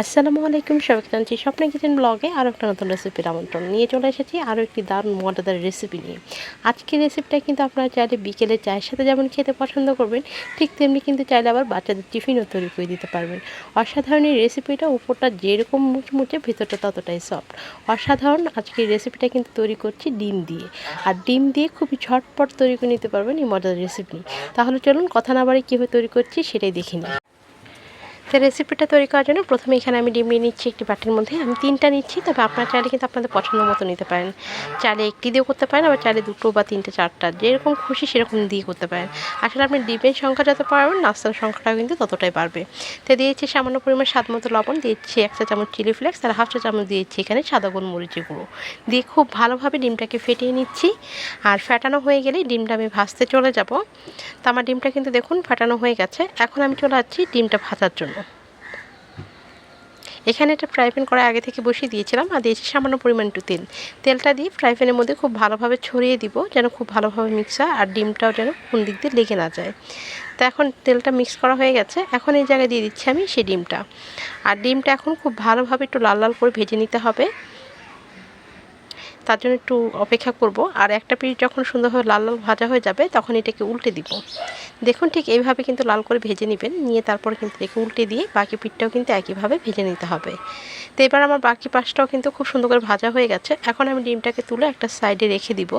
আসসালামু আলাইকুম সবাইকে জানছি স্বপ্নে কিচেন ব্লগে আরও একটা নতুন রেসিপির আমন্ত্রণ নিয়ে চলে এসেছি, আরও একটি দারুণ মজাদার রেসিপি নিয়ে। আজকের রেসিপিটা কিন্তু আপনারা চাইলে বিকেলে চায়ের সাথে যেমন খেতে পছন্দ করবেন, ঠিক তেমনি কিন্তু চাইলে আবার বাচ্চাদের টিফিনও তৈরি করে দিতে পারবেন। অসাধারণ এই রেসিপিটা উপরটা যেরকম মুচমুচে, ভেতরটা ততটাই সফট অসাধারণ আজকের রেসিপিটা কিন্তু তৈরি করছি ডিম দিয়ে। আর ডিম দিয়ে খুবই ঝটপট তৈরি করে নিতে পারবেন এই মজাদার রেসিপি তাহলে চলুন কথা না বাড়ি কীভাবে তৈরি করছি সেটাই দেখে নিই। তো রেসিপিটা তৈরি করার জন্য প্রথমে এখানে আমি ডিম নিয়ে নিচ্ছি একটি বাটির মধ্যে। আমি তিনটা নিচ্ছি, তবে আপনার চাইলে কিন্তু আপনাদের পছন্দ মতো নিতে পারেন। চাইলে একটি দিয়েও করতে পারেন, আবার চাইলে দুটো বা তিনটে, চারটা। যেরকম খুশি সেরকম দিয়ে করতে পারেন। আসলে আপনি ডিমের সংখ্যা যত পারবেন নাস্তার সংখ্যাটাও কিন্তু ততটাই বাড়বে। তো দিয়েছি সামান্য পরিমাণ স্বাদ মতো লবণ, দিয়েছি এক চা চামচ চিলি ফ্লেক্স, আর হাফ চা চামচ দিয়েছি এখানে সাদা গোলমরিচের গুঁড়ো। দিয়ে খুব ভালোভাবে ডিমটাকে ফেটিয়ে নিচ্ছি। আর ফেটানো হয়ে গেলে ডিমটা আমি ভাজতে চলে যাব। তো আমার ডিমটা কিন্তু দেখুন ফাটানো হয়ে গেছে। এখন আমি চলে যাচ্ছি ডিমটা ভাজার জন্য। এখানে একটা ফ্রাই প্যান করা আগে থেকে বসিয়ে দিয়েছিলাম আর দিয়েছি সামান্য পরিমাণ একটু তেল। তেলটা দিয়ে ফ্রাই প্যানের মধ্যে খুব ভালোভাবে ছড়িয়ে দিব যেন খুব ভালোভাবে মিক্স হয় আর ডিমটাও যেন কোন দিক দিয়ে লেগে না যায়। তো এখন তেলটা মিক্স করা হয়ে গেছে। এখন এই জায়গায় দিয়ে দিচ্ছি আমি সেই ডিমটা। আর ডিমটা এখন খুব ভালোভাবে একটু লাল লাল করে ভেজে নিতে হবে। তার জন্য একটু অপেক্ষা করব। আর একটা পিঠ যখন সুন্দরভাবে লাল লাল ভাজা হয়ে যাবে, তখন এটাকে উল্টে দিব। দেখুন ঠিক এইভাবে কিন্তু লাল করে ভেজে নেবেন। নিয়ে তারপর কিন্তু এটাকে উল্টে দিয়ে বাকি পিঠটাও কিন্তু একইভাবে ভেজে নিতে হবে। তো এবার আমার বাকি পাশটাও কিন্তু খুব সুন্দর করে ভাজা হয়ে গেছে। এখন আমি ডিমটাকে তুলে একটা সাইডে রেখে দিব।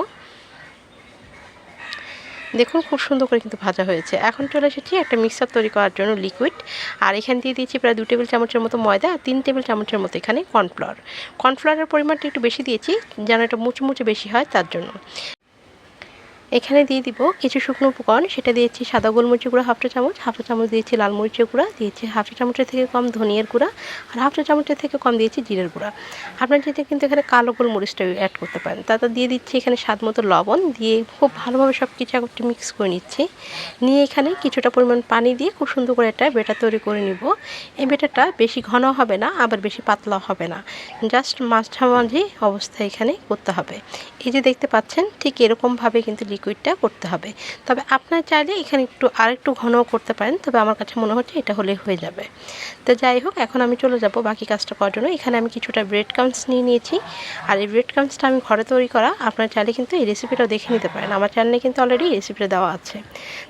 দেখুন খুব সুন্দর করে কিন্তু ভাজা হয়েছে। এখন চলে এসেছি একটা মিক্সার তৈরি করার জন্য লিকুইড আর এখানে দিয়ে দিয়েছি প্রায় দু টেবিল চামচের মতো ময়দা আর তিন টেবিল চামচের মতো এখানে কর্নফ্লাওয়ার কর্নফ্লাওয়ারের পরিমাণটা একটু বেশি দিয়েছি, যেন এটা মুচমুচে বেশি হয় তার জন্য। এখানে দিয়ে দিব কিছু শুকনো উপকরণ, সেটা দিয়েছি সাদা গোলমরিচের গুঁড়া, হাফ চা চামচ, হাফ চা চামচ দিয়েছি লাল মরিচের গুঁড়া, দিয়েছি হাফ চা চামচের থেকে কম ধনিয়ার গুঁড়া আর হাফ চা চামচের থেকে কম দিয়েছি জিরের গুঁড়া। আপনার যদি কিন্তু এখানে কালো গোলমরিচটা অ্যাড করতে পারেন। তাতে দিয়ে দিচ্ছি এখানে স্বাদ মতো লবণ, দিয়ে খুব ভালোভাবে সব কিছু একটু মিক্স করে নিচ্ছি। নিয়ে এখানে কিছুটা পরিমাণ পানি দিয়ে খুব সুন্দর করে একটা বেটার তৈরি করে নিব। এই বেটারটা বেশি ঘন হবে না, আবার বেশি পাতলা হবে না। জাস্ট মাঝামাঝি অবস্থা এখানে করতে হবে। এই যে দেখতে পাচ্ছেন, ঠিক এরকমভাবে কিন্তু লিকুইডটা করতে হবে। তবে আপনার চাইলে এখানে একটু আরেকটু ঘনও করতে পারেন, তবে আমার কাছে মনে হচ্ছে এটা হলে হয়ে যাবে। তো যাই হোক, এখন আমি চলে যাব বাকি কাজটা করার জন্য। এখানে আমি কিছুটা ব্রেড কামস নিয়ে নিয়েছি। আর এই ব্রেড কামসটা আমি ঘরে তৈরি করা, আপনার চাইলে কিন্তু এই রেসিপিটাও দেখে নিতে পারেন। আমার চ্যানেলে কিন্তু অলরেডি রেসিপিটা দেওয়া আছে।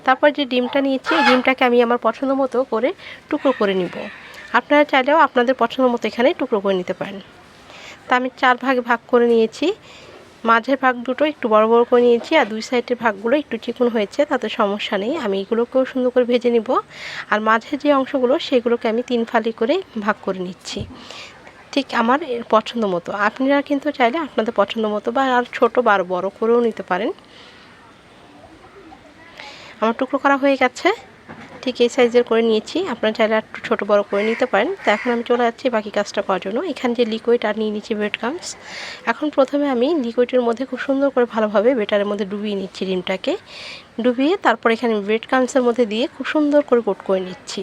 তারপর যে ডিমটা নিয়েছি, এই ডিমটাকে আমি আমার পছন্দ মতো করে টুকরো করে নিব। আপনারা চাইলেও আপনাদের পছন্দ মতো এখানে টুকরো করে নিতে পারেন। তা আমি চার ভাগে ভাগ করে নিয়েছি। মাঝের ভাগ দুটো একটু বড় বড় করে নিয়েছি আর দুই সাইডের ভাগগুলো একটু চিকন হয়েছে, তাতে সমস্যা নেই। আমি এগুলোকেও সুন্দর করে ভেজে নিব। আর মাঝের যে অংশগুলো, সেগুলোকে আমি তিন ফালি করে ভাগ করে নিচ্ছি। ঠিক আমার পছন্দ মতো। আপনারা কিন্তু চাইলে আপনাদের পছন্দ মতো বা আর ছোটো বা বড়ো করেও নিতে পারেন। আমার টুকরো করা হয়ে গেছে। ঠিক এই সাইজের করে নিয়েছি। আপনারা চাইলে একটু ছোটো বড়ো করে নিতে পারেন। তো এখন আমি চলে যাচ্ছি বাকি কাজটা করার জন্য। এখানে যে লিকুইড আর নিয়ে নিচ্ছি ব্রেড কামস এখন প্রথমে আমি লিকুইডের মধ্যে খুব সুন্দর করে ভালোভাবে বেটারের মধ্যে ডুবিয়ে নিচ্ছি ডিমটাকে। ডুবিয়ে তারপর এখানে ব্রেড কামসের মধ্যে দিয়ে খুব সুন্দর করে কোট করে নিচ্ছি।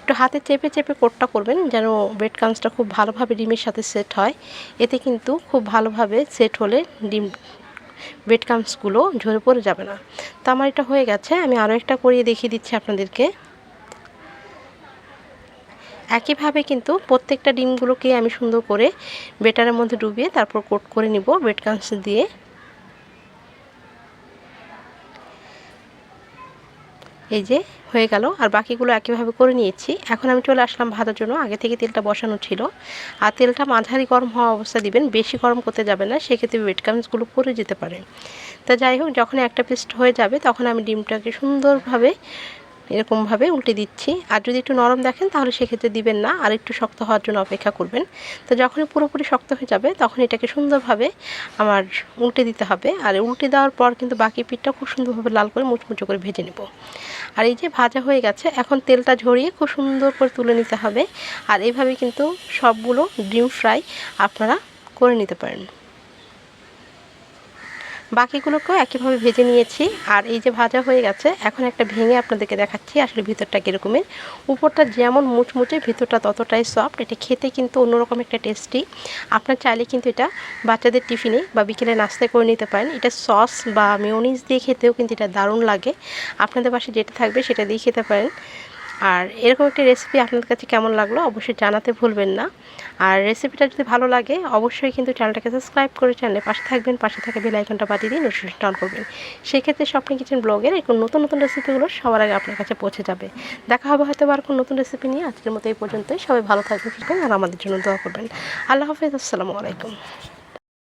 একটু হাতে চেপে চেপে কোটটা করবেন যেন ব্রেড কামসটা খুব ভালোভাবে ডিমের সাথে সেট হয়। এতে কিন্তু খুব ভালোভাবে সেট হলে ডিম ব্রেড ক্রামসগুলো ঝরে পড়ে যাবে না। তো আমার এটা হয়ে গেছে, আমি আরও একটা করিয়ে দেখিয়ে দিচ্ছি আপনাদেরকে। একইভাবে কিন্তু প্রত্যেকটা ডিমগুলোকে আমি সুন্দর করে বেটারের মধ্যে ডুবিয়ে তারপর কোট করে নিব ব্রেড ক্রামস দিয়ে। এই যে, হয়ে গেল। আর বাকিগুলো একইভাবে করে নিয়েছি। এখন আমি চলে আসলাম ভাজার জন্য। আগে থেকে তেলটা বসানো ছিল। আর তেলটা মাঝারি গরম হওয়া অবস্থা দিবেন। বেশি গরম করতে যাবে না। সেক্ষেত্রে ওয়েট কামসগুলো পরে যেতে পারে তা যাই হোক যখন একটা পেস্ট হয়ে যাবে, তখন আমি ডিমটাকে সুন্দরভাবে এরকমভাবে উল্টে দিচ্ছি। আর যদি একটু নরম দেখেন, তাহলে সেক্ষেত্রে দিবেন না। আর একটু শক্ত হওয়ার জন্য অপেক্ষা করবেন। তো যখনই পুরোপুরি শক্ত হয়ে যাবে তখন এটাকে সুন্দরভাবে আমার উল্টে দিতে হবে। আর উল্টে দেওয়ার পর কিন্তু বাকি পিঠটা খুব সুন্দরভাবে লাল করে মুচমুচো করে ভেজে নেব। আর এই যে ভাজা হয়ে গেছে, এখন তেলটা ঝরিয়ে খুব সুন্দর করে তুলে নিতে হবে। আর এইভাবে কিন্তু সবগুলো ডিম ফ্রাই আপনারা করে নিতে পারেন। বাকিগুলোকেও একইভাবে ভেজে নিয়েছি। আর এই যে ভাজা হয়ে গেছে, এখন একটা ভেঙে আপনাদেরকে দেখাচ্ছি আসলে ভিতরটা কীরকমের উপরটা যেমন মুচমুচে, ভিতরটা ততটাই সফট এটা খেতে কিন্তু অন্যরকম একটা টেস্টি আপনার চাইলে কিন্তু এটা বাচ্চাদের টিফিনে বা বিকেলে নাস্তায় করে নিতে পারেন। এটা সস বা মেয়নিজ দিয়ে খেতেও কিন্তু এটা দারুণ লাগে। আপনাদের পাশে যেটা থাকবে সেটা দিয়ে খেতে পারেন। আর এরকম একটা রেসিপি আপনাদের কাছে কেমন লাগল অবশ্যই জানাতে ভুলবেন না। আর রেসিপিটা যদি ভালো লাগে, অবশ্যই কিন্তু চ্যানেলটাকে সাবস্ক্রাইব করে চ্যানেলে পাশে থাকবেন, পাশে থাকা বেল আইকনটা বাজিয়ে দিয়ে নোটিফিকেশন অন করবেন। সেক্ষেত্রে স্বপ্ন কিচেন ব্লগের এরকম নতুন নতুন রেসিপিগুলো সবার আগে আপনার কাছে পৌঁছে যাবে। দেখা হবে হয়তো আর কোনো নতুন রেসিপি নিয়ে। আজকের মতো এই পর্যন্তই। সবাই ভালো থাকবেন, আর আমাদের জন্য দোয়া করবেন। আল্লাহ হাফিজ, আসসালামু আলাইকুম।